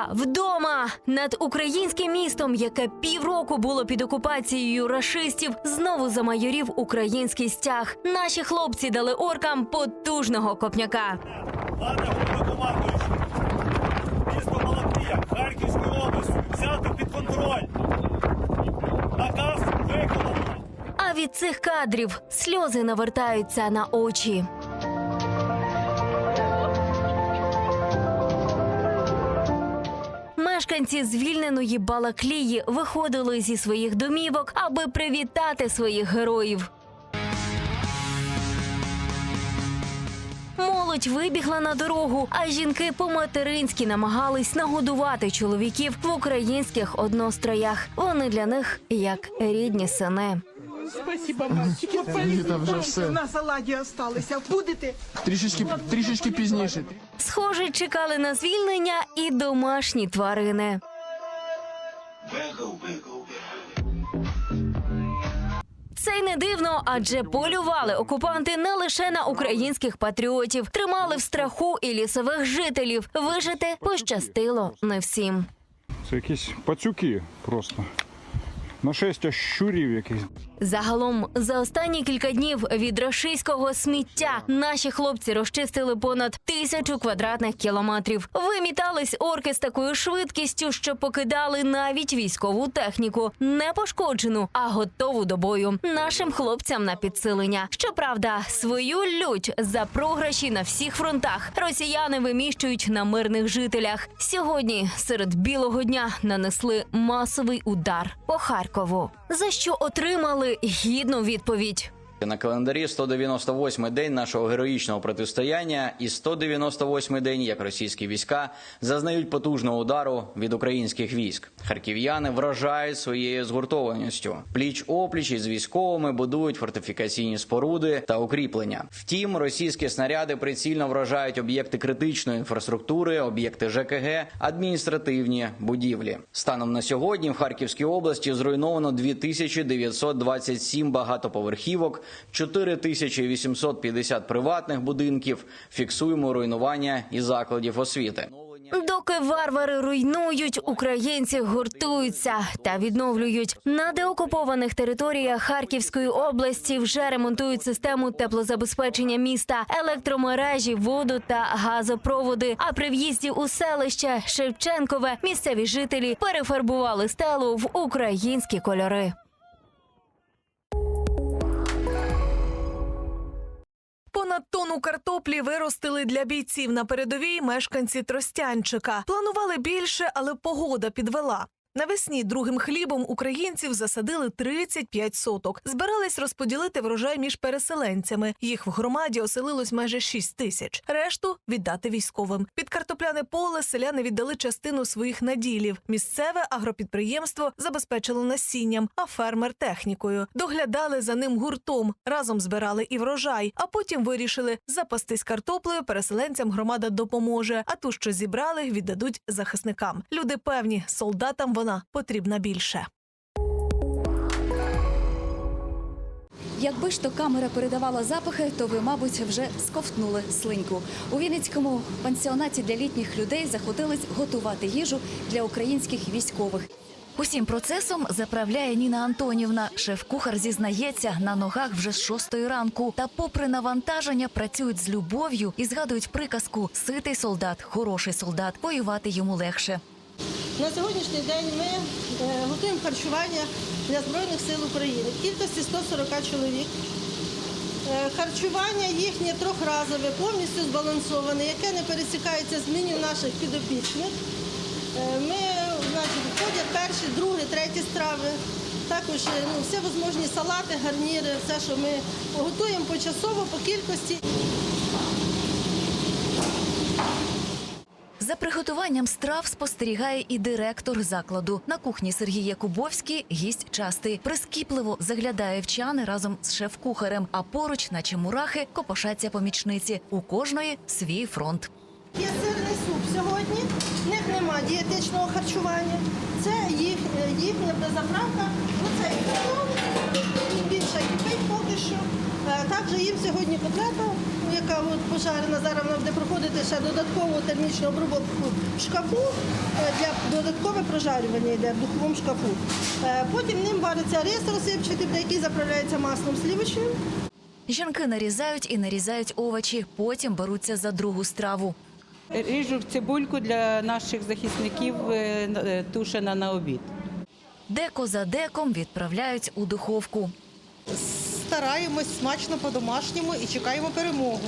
Я вдома над українським містом, яке півроку було під окупацією рашистів, знову замайорів український стяг. Наші хлопці дали оркам потужного копняка. Пане головнокомандуючий, місто Балаклія, Харківської області взято під контроль. Наказ виконано. А від цих кадрів сльози навертаються на очі. Мешканці звільненої Балаклії виходили зі своїх домівок, аби привітати своїх героїв. Молодь вибігла на дорогу, а жінки по-материнськи намагались нагодувати чоловіків в українських одностроях. Вони для них як рідні сини. Спасибо, мальчики. Віта, вже все. На салаті осталися. Будете? Трішечки, трішечки пізніше. Схоже, чекали на звільнення і домашні тварини. Це й не дивно, адже полювали окупанти не лише на українських патріотів, тримали в страху і лісових жителів. Вижити пощастило не всім. Це якісь пацюки просто. Нашестя щурів якихось. Загалом за останні кілька днів від рашистського сміття наші хлопці розчистили понад тисячу квадратних кілометрів. Вимітались орки з такою швидкістю, що покидали навіть військову техніку, не пошкоджену, а готову до бою. Нашим хлопцям на підсилення. Щоправда, свою лють за програші на всіх фронтах росіяни виміщують на мирних жителях. Сьогодні серед білого дня нанесли масовий удар по Харкову, за що отримали гідну відповідь. На календарі 198-й день нашого героїчного протистояння і 198-й день, як російські війська зазнають потужного удару від українських військ. Харків'яни вражають своєю згуртованістю. Пліч опліч із військовими будують фортифікаційні споруди та укріплення. Втім, російські снаряди прицільно вражають об'єкти критичної інфраструктури, об'єкти ЖКГ, адміністративні будівлі. Станом на сьогодні в Харківській області зруйновано 2927 багатоповерхівок, 4850 приватних будинків. Фіксуємо руйнування і закладів освіти. Доки варвари руйнують, українці гуртуються та відновлюють на деокупованих територіях Харківської області. Вже ремонтують систему теплозабезпечення міста, електромережі, воду та газопроводи. А при в'їзді у селище Шевченкове місцеві жителі перефарбували стелу в українські кольори. Понад тонну картоплі виростили для бійців на передовій мешканці Тростянчика. Планували більше, але погода підвела. Навесні другим хлібом українців засадили 35 соток. Збирались розподілити врожай між переселенцями. Їх в громаді оселилось майже 6 тисяч. Решту віддати військовим. Під картопляне поле селяни віддали частину своїх наділів. Місцеве агропідприємство забезпечило насінням, а фермер технікою. Доглядали за ним гуртом. Разом збирали і врожай, а потім вирішили запастись картоплею. Переселенцям громада допоможе. А ту, що зібрали, віддадуть захисникам. Люди певні, солдатам вона потрібна більше. Якби ж то камера передавала запахи, то ви, мабуть, вже сковтнули слиньку. У Вінницькому пансіонаті для літніх людей заходились готувати їжу для українських військових. Усім процесом заправляє Ніна Антонівна. Шеф-кухар зізнається, на ногах вже з шостої ранку. Та, попри навантаження, працюють з любов'ю і згадують приказку Ситий солдат, хороший солдат, воювати йому легше. На сьогоднішній день ми е, готуємо харчування для Збройних сил України в кількості 140 чоловік. Е, Харчування їхнє трьохразове, повністю збалансоване, яке не пересікається з меню наших підопічних. Е, Ми, значить, входять перші, другі, треті страви. Також ну, всі можливі салати, гарніри, все, що ми готуємо почасово по кількості. За приготуванням страв спостерігає і директор закладу. На кухні Сергій Якубовський гість частий. Прискіпливо заглядає в чани разом з шеф-кухарем, а поруч, наче мурахи, копошаться помічниці. У кожної свій фронт. Є сирний суп сьогодні, в них немає дієтичного харчування. Це їх, е, їхня заправка. Оце і картоп, кипить поки що. Е, Також їм сьогодні котлета, яка от пожарена, зараз вона буде проходити ще додаткову термічну обробку в шкафу е, для додаткове прожарювання йде в духовому шкафу. Е, Потім ним вариться рис розсипчатий, який заправляється маслом сливочним. Жінки нарізають і нарізають овочі, потім беруться за другу страву. Ріжу цибульку для наших захисників тушена на обід. Деко за деком відправляють у духовку. Стараємось смачно по-домашньому і чекаємо перемогу.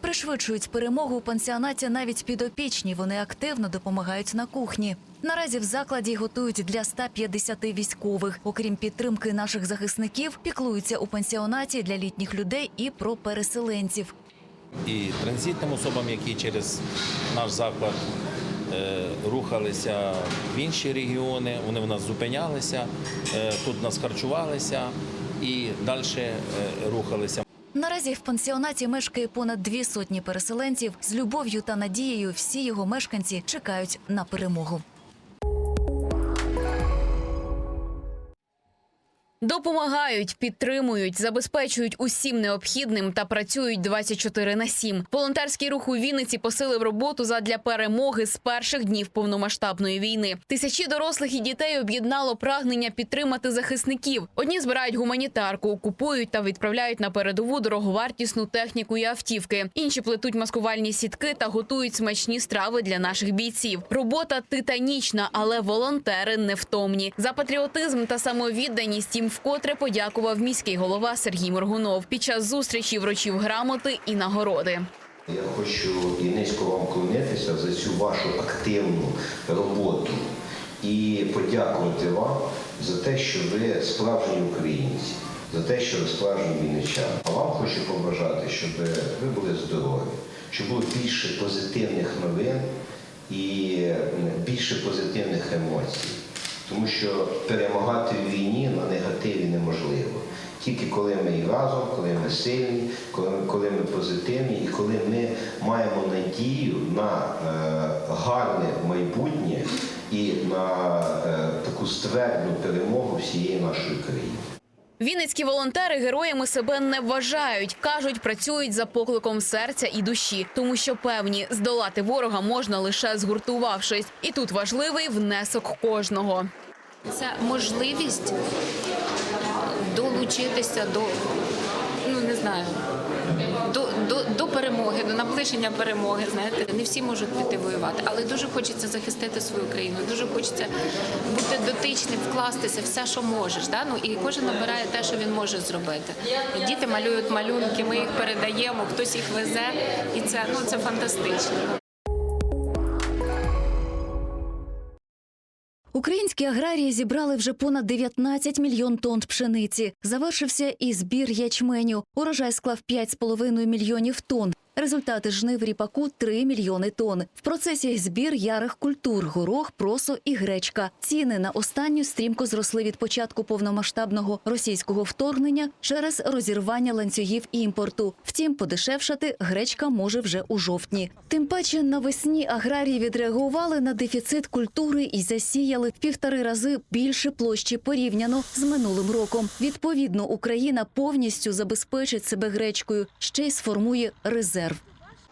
Пришвидшують перемогу у пансіонаті навіть підопічні. Вони активно допомагають на кухні. Наразі в закладі готують для 150 військових. Окрім підтримки наших захисників, піклуються у пансіонаті для літніх людей і про переселенців. і транзитним особам, які через наш заклад е, рухалися в інші регіони. Вони в нас зупинялися, е, тут нас харчувалися і далі рухалися. Наразі в пансіонаті мешкає понад дві сотні переселенців. З любов'ю та надією всі його мешканці чекають на перемогу. Допомагають, підтримують, забезпечують усім необхідним та працюють 24 на 7. Волонтерський рух у Вінниці посилив роботу задля перемоги з перших днів повномасштабної війни. Тисячі дорослих і дітей об'єднало прагнення підтримати захисників. Одні збирають гуманітарку, купують та відправляють на передову дороговартісну техніку і автівки. Інші плетуть маскувальні сітки та готують смачні страви для наших бійців. Робота титанічна, але волонтери невтомні. За патріотизм та самовідданість їм вкотре подякував міський голова Сергій Моргунов. Під час зустрічі вручив грамоти і нагороди. Я хочу і низько вам вклонитися за цю вашу активну роботу і подякувати вам за те, що ви справжні українці, за те, що ви справжні війничани. А вам хочу побажати, щоб ви були здорові, щоб було більше позитивних новин і більше позитивних емоцій. Тому що перемагати в війні на негативі неможливо. Тільки коли ми і разом, коли ми сильні, коли ми, коли ми позитивні і коли ми маємо надію на е, гарне майбутнє і на е, таку ствердну перемогу всієї нашої країни. Вінницькі волонтери героями себе не вважають. кажуть, працюють за покликом серця і душі, тому що певні здолати ворога можна лише згуртувавшись. І тут важливий внесок кожного. Це можливість долучитися до, ну не знаю, до, до, до перемоги, до наближення перемоги. Знаєте, не всі можуть піти воювати, але дуже хочеться захистити свою країну. Дуже хочеться бути дотичним, вкластися все, що можеш. Да? Ну і кожен обирає те, що він може зробити. Діти малюють малюнки, ми їх передаємо, хтось їх везе, і це ну це фантастично. Українські аграрії зібрали вже понад 19 мільйон тонн пшениці. Завершився і збір ячменю. Урожай склав 5,5 мільйонів тонн. Результати жнив ріпаку 3 мільйони тонн. В процесі збір ярих культур горох, просо і гречка. Ціни на останню стрімко зросли від початку повномасштабного російського вторгнення через розірвання ланцюгів імпорту. Втім, подешевшати гречка може вже у жовтні. Тим паче навесні аграрії відреагували на дефіцит культури і засіяли в півтори рази більше площі порівняно з минулим роком. Відповідно, Україна повністю забезпечить себе гречкою, ще й сформує резерв.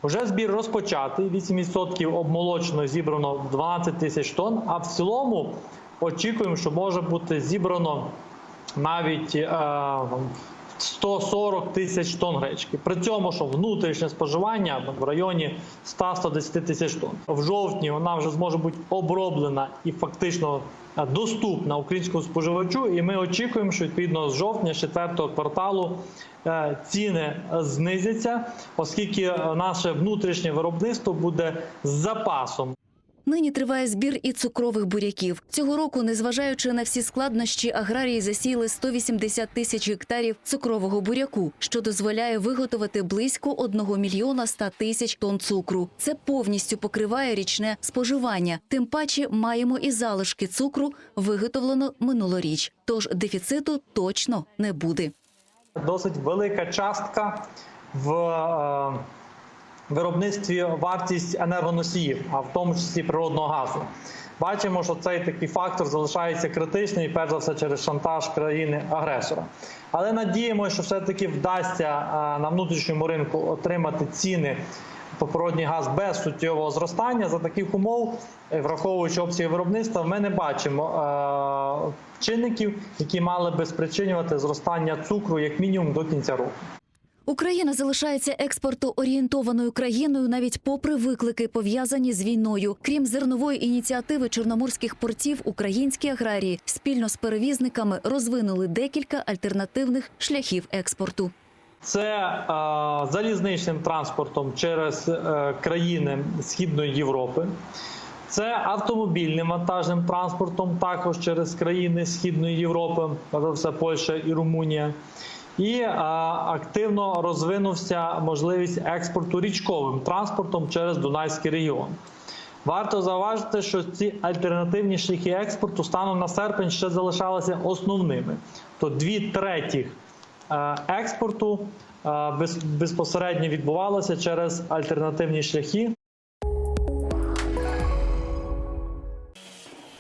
Вже збір розпочатий. 8% обмолочено зібрано 12 тисяч тонн. А в цілому очікуємо, що може бути зібрано навіть е, 140 тисяч тонн гречки. При цьому, що внутрішнє споживання в районі 100-110 тисяч тонн. В жовтні вона вже зможе бути оброблена і фактично е, доступна українському споживачу. І ми очікуємо, що відповідно з жовтня, з четвертого кварталу, е, ціни знизяться, оскільки е, наше внутрішнє виробництво буде з запасом. Нині триває збір і цукрових буряків. Цього року, незважаючи на всі складнощі, аграрії засіяли 180 тисяч гектарів цукрового буряку, що дозволяє виготовити близько 1 мільйона 100 тисяч тонн цукру. Це повністю покриває річне споживання. Тим паче маємо і залишки цукру, виготовлено минулоріч. Тож дефіциту точно не буде. Досить велика частка в е, виробництві вартість енергоносіїв, а в тому числі природного газу. Бачимо, що цей такий фактор залишається критичним і перш за все через шантаж країни-агресора. Але надіємося, що все-таки вдасться на внутрішньому ринку отримати ціни по природній газ без суттєвого зростання. За таких умов, е, враховуючи обсяги виробництва, ми не бачимо е, чинників, які мали би спричинювати зростання цукру як мінімум до кінця року. Україна залишається експортоорієнтованою країною навіть попри виклики, пов'язані з війною. Крім зернової ініціативи чорноморських портів, українські аграрії спільно з перевізниками розвинули декілька альтернативних шляхів експорту. Це е, залізничним транспортом через е, країни Східної Європи. Це автомобільним вантажним транспортом також через країни Східної Європи, це Польща і Румунія. І е, активно розвинувся можливість експорту річковим транспортом через Дунайський регіон. Варто зауважити, що ці альтернативні шляхи експорту станом на серпень ще залишалися основними. То дві третіх е, експорту е, безпосередньо відбувалося через альтернативні шляхи.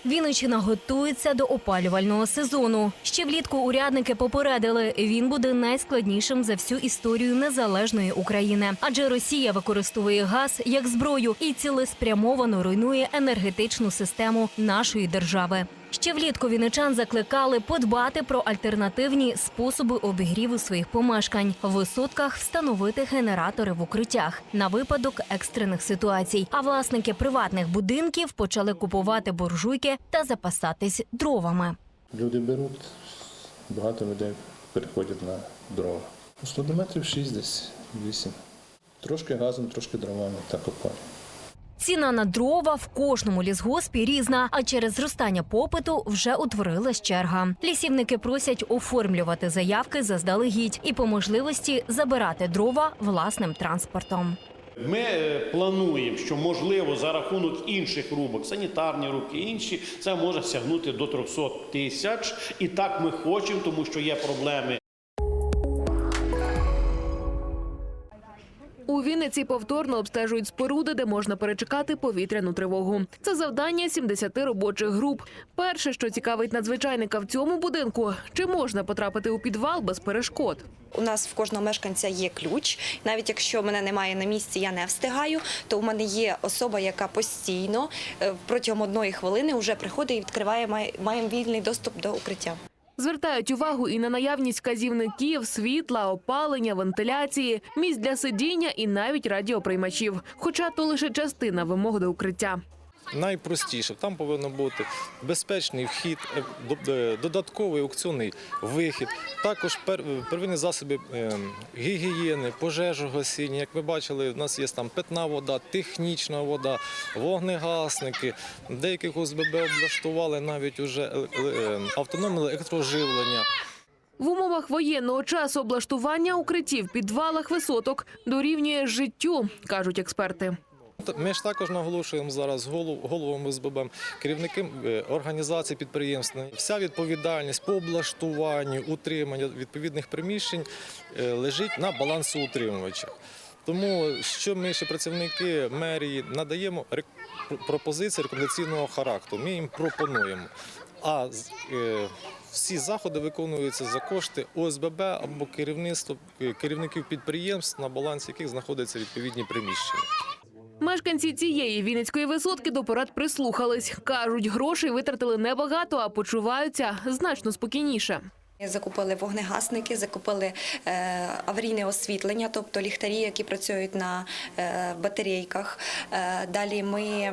Вінниччина готується до опалювального сезону. Ще влітку урядники попередили, він буде найскладнішим за всю історію незалежної України, адже Росія використовує газ як зброю і цілеспрямовано руйнує енергетичну систему нашої держави. Ще влітку вінничан закликали подбати про альтернативні способи обігріву своїх помешкань, в висотках встановити генератори в укриттях на випадок екстрених ситуацій. А власники приватних будинків почали купувати буржуйки та запасатись дровами. Люди беруть, багато людей переходять на дрова. Ну, 100 метрів 6 десь 8. Трошки газом, трошки дровами так опалює. Ціна на дрова в кожному лісгоспі різна, а через зростання попиту вже утворилась черга. Лісівники просять оформлювати заявки заздалегідь і по можливості забирати дрова власним транспортом. Ми е, плануємо, що можливо за рахунок інших рубок, санітарні рубки, інші, це може сягнути до 300 тисяч. І так ми хочемо, тому що є проблеми У Вінниці повторно обстежують споруди, де можна перечекати повітряну тривогу. Це завдання 70 робочих груп. Перше, що цікавить надзвичайника в цьому будинку, чи можна потрапити у підвал без перешкод. У нас в кожного мешканця є ключ. Навіть якщо мене немає на місці, я не встигаю, то у мене є особа, яка постійно е, протягом одної хвилини вже приходить і відкриває, має- маємо вільний доступ до укриття. Звертають увагу і на наявність вказівників, світла, опалення, вентиляції, місць для сидіння і навіть радіоприймачів. Хоча то лише частина вимог до укриття. Найпростіше, там повинен бути безпечний вхід, е, е, додатковий аукціонний вихід, також первинні засоби е, гігієни, пожежогасіння. Як ви бачили, у нас є там питна вода, технічна вода, вогнегасники. Деяких ОСББ облаштували навіть уже е, е, автономне електроживлення. В умовах воєнного часу облаштування укриттів в підвалах висоток дорівнює життю, кажуть експерти. Ми ж також наголошуємо зараз голов- головам ОСББ, керівникам е, організацій підприємств. Вся відповідальність по облаштуванню, утриманню відповідних приміщень е, лежить на балансоутримувачах. Тому що ми, ще працівники мерії, надаємо пропозиції рекомендаційного характеру. Ми їм пропонуємо. А е, всі заходи виконуються за кошти ОСББ або керівництво керівників підприємств, на балансі яких знаходяться відповідні приміщення. Мешканці цієї вінницької висотки до порад прислухались. Кажуть, грошей витратили небагато, а почуваються значно спокійніше. Закупили вогнегасники, закупили е, аварійне освітлення, тобто ліхтарі, які працюють на е, батарейках. Е, далі ми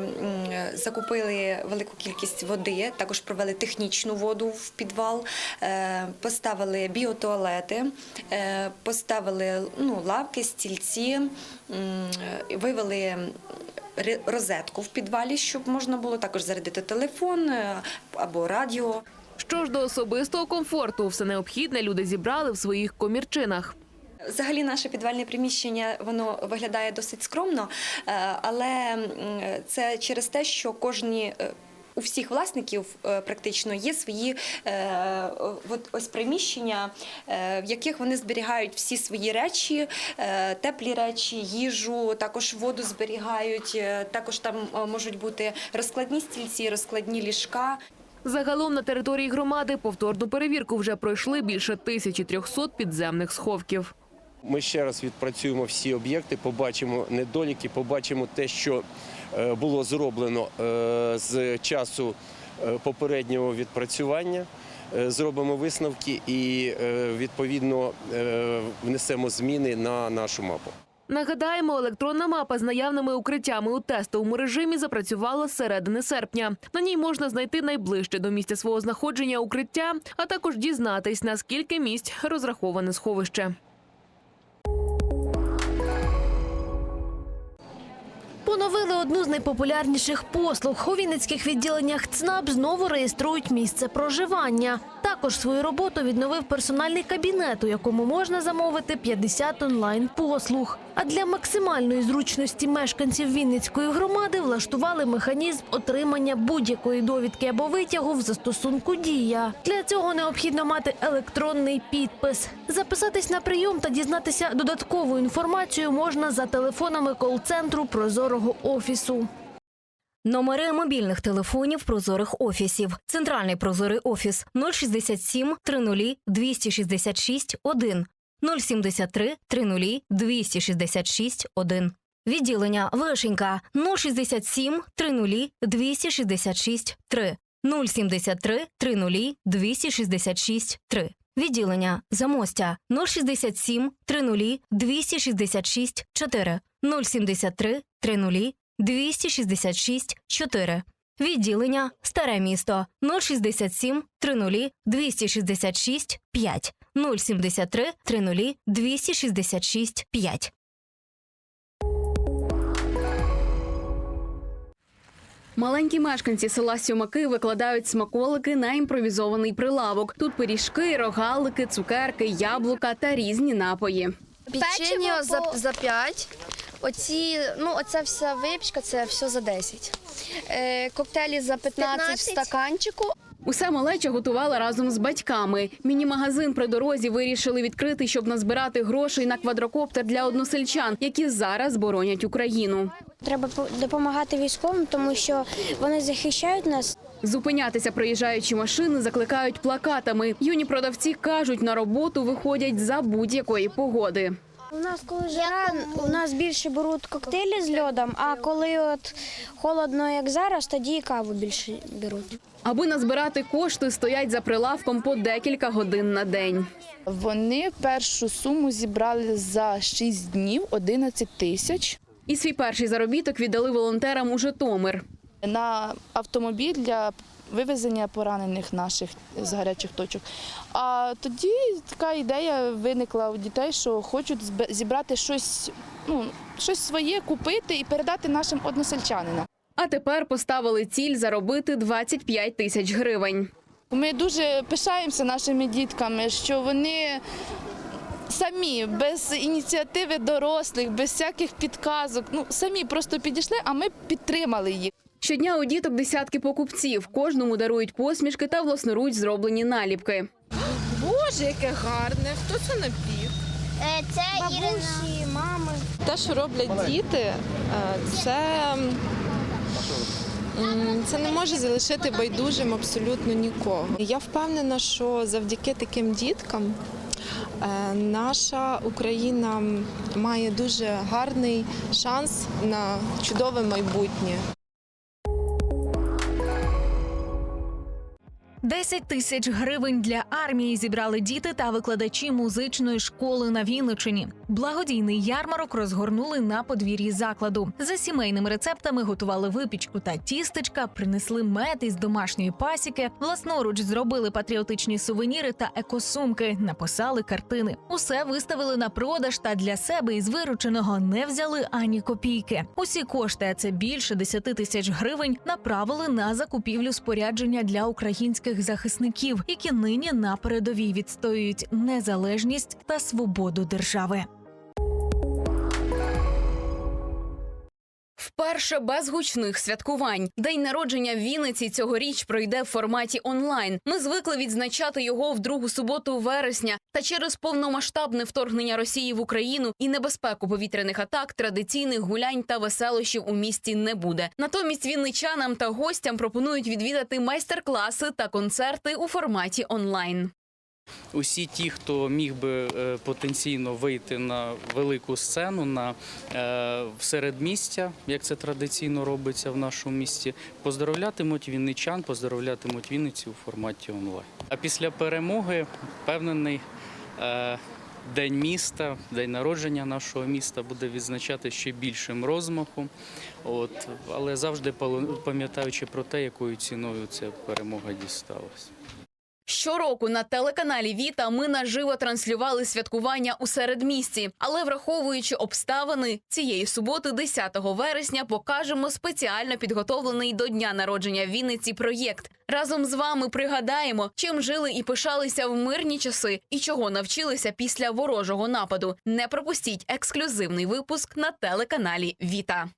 закупили велику кількість води, також провели технічну воду в підвал, поставили біотуалети, поставили ну, лавки, стільці, вивели. Розетку в підвалі, щоб можна було також зарядити телефон або радіо. Що ж до особистого комфорту, все необхідне люди зібрали в своїх комірчинах. Взагалі, наше підвальне приміщення воно виглядає досить скромно, е, але це через те, що кожні. е, у всіх власників е, практично є свої е, от ось приміщення, е, в яких вони зберігають всі свої речі, е, теплі речі, їжу, також воду зберігають. Також там можуть бути розкладні стільці, розкладні ліжка. Загалом на території громади повторну перевірку вже пройшли більше 1300 підземних сховків. Ми ще раз відпрацюємо всі об'єкти, побачимо недоліки, побачимо те, що е, було зроблено е, з часу е, попереднього відпрацювання. Зробимо висновки і відповідно внесемо зміни на нашу мапу. Нагадаємо, електронна мапа з наявними укриттями у тестовому режимі запрацювала з середини серпня. На ній можна знайти найближче до місця свого знаходження укриття, а також дізнатись, наскільки місць розраховане сховище. Поновили одну з найпопулярніших послуг. У вінницьких відділеннях ЦНАП знову реєструють місце проживання. Також свою роботу відновив персональний кабінет, у якому можна замовити 50 онлайн-послуг. А для максимальної зручності мешканців Вінницької громади влаштували механізм отримання будь-якої довідки або витягу в застосунку Дія. Для цього необхідно мати електронний підпис. Записатись на прийом та дізнатися додаткову інформацію можна за телефонами кол-центру Прозорого офісу. Номери мобільних телефонів прозорих офісів. Центральний прозорий офіс 067 30 266 1 073 30 266 1. Відділення. Вишенька. 067 30 266 3 073 30 266 3. Відділення. Замостя. 067 30 266 4 073 30 266 4. Відділення. Старе місто. 067 30 266 5 073 30 266 5. Маленькі мешканці села Сьомаки викладають смаколики на імпровізований прилавок. Тут пиріжки, рогалики, цукерки, яблука та різні напої. Печиво за, за 5. Оці, ну, оця вся випічка, це все за 10. Е, коктейлі за 15, в стаканчику. Усе малеча готувала разом з батьками. Міні-магазин при дорозі вирішили відкрити, щоб назбирати грошей на квадрокоптер для односельчан, які зараз боронять Україну. Треба по- допомагати військовим, тому що вони захищають нас. Зупинятися проїжджаючі машини закликають плакатами. Юні продавці кажуть, на роботу виходять за будь-якої погоди. У нас коли жара, у нас більше беруть коктейлі з льодом, а коли от холодно, як зараз, тоді і каву більше беруть. Аби назбирати кошти, стоять за прилавком по декілька годин на день. Вони першу суму зібрали за 6 днів 11 тисяч. І свій перший заробіток віддали волонтерам у Житомир. на автомобіль для вивезення поранених наших з гарячих точок. А тоді така ідея виникла у дітей, що хочуть зібрати щось, ну, щось своє, купити і передати нашим односельчанинам. А тепер поставили ціль заробити 25 тисяч гривень. Ми дуже пишаємося нашими дітками, що вони самі, без ініціативи дорослих, без всяких підказок, ну самі просто підійшли, а ми підтримали їх. Щодня у діток десятки покупців. Кожному дарують посмішки та власноруч зроблені наліпки. Боже, яке гарне! Хто це напік? Це Бабусі, мами. Те, що роблять діти, е, це, це не може залишити байдужим абсолютно нікого. Я впевнена, що завдяки таким діткам е, наша Україна має дуже гарний шанс на чудове майбутнє. 10 тисяч гривень для армії зібрали діти та викладачі музичної школи на Вінничині. Благодійний ярмарок розгорнули на подвір'ї закладу. За сімейними рецептами готували випічку та тістечка, принесли мед із домашньої пасіки, власноруч зробили патріотичні сувеніри та екосумки, написали картини. Усе виставили на продаж та для себе із вирученого не взяли ані копійки. Усі кошти, а це більше 10 тисяч гривень, направили на закупівлю спорядження для українських захисників, які нині на передовій відстоюють незалежність та свободу держави. Вперше без гучних святкувань. День народження в Вінниці цьогоріч пройде в форматі онлайн. Ми звикли відзначати його в другу суботу вересня. Та через повномасштабне вторгнення Росії в Україну і небезпеку повітряних атак традиційних гулянь та веселощів у місті не буде. Натомість вінничанам та гостям пропонують відвідати майстер-класи та концерти у форматі онлайн. Усі ті, хто міг би е, потенційно вийти на велику сцену на е, середмістя, як це традиційно робиться в нашому місті, поздоровлятимуть вінничан, поздоровлятимуть Вінницю у форматі онлайн. А після перемоги впевнений. е, День міста, день народження нашого міста буде відзначати ще більшим розмахом. От, але завжди пам'ятаючи про те, якою ціною ця перемога дісталась. Щороку на телеканалі Віта ми наживо транслювали святкування у середмісті. Але враховуючи обставини, цієї суботи, 10 вересня, покажемо спеціально підготовлений до дня народження Вінниці проєкт. Разом з вами пригадаємо, чим жили і пишалися в мирні часи, і чого навчилися після ворожого нападу. Не пропустіть ексклюзивний випуск на телеканалі Віта.